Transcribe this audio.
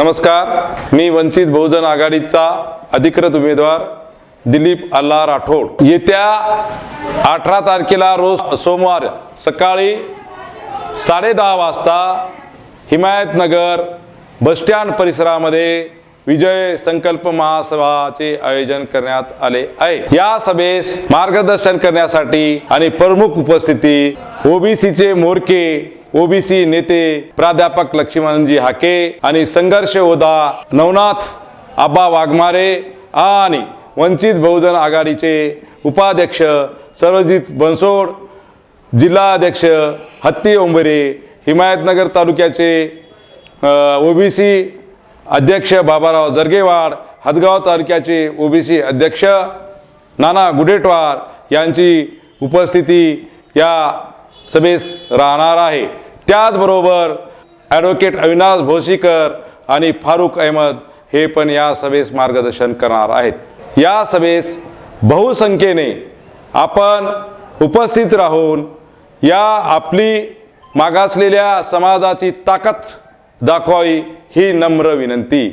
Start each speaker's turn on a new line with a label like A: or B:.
A: नमस्कार मी वंचित बहुजन आघाडीचा अधिकृत उमेदवार दिलीप अल्ला राठोड. येत्या अठरा तारखेला रोज सोमवार सकाळी साडेदहा वाजता हिमायतनगर बसस्टँड परिसरामध्ये विजय संकल्प महासभाचे आयोजन करण्यात आले आहे. या सभेस मार्गदर्शन करण्यासाठी आणि प्रमुख उपस्थिती ओबीसीचे मोरके ओबीसी नेते प्राध्यापक लक्ष्मणजी हाके आणि संघर्ष होदा नवनाथ आबा वाघमारे आणि वंचित बहुजन आघाडीचे उपाध्यक्ष सर्वजित बनसोड जिल्हाध्यक्ष हत्ती ओंबरे हिमायतनगर तालुक्याचे ओबीसी अध्यक्ष बाबाराव जरगेवाड हदगाव तालुक्याचे ओबीसी अध्यक्ष नाना गुडेटवार यांची उपस्थिती या सभेस राहणार आहे. त्याचबरोबर ॲडव्होकेट अविनाश भोसीकर आणि फारुख अहमद हे पण या सभेस मार्गदर्शन करणार आहेत. या सभेस बहुसंख्येने आपण उपस्थित राहून या आपली मागासलेल्या समाजाची ताकद दाखवावी ही नम्र विनंती.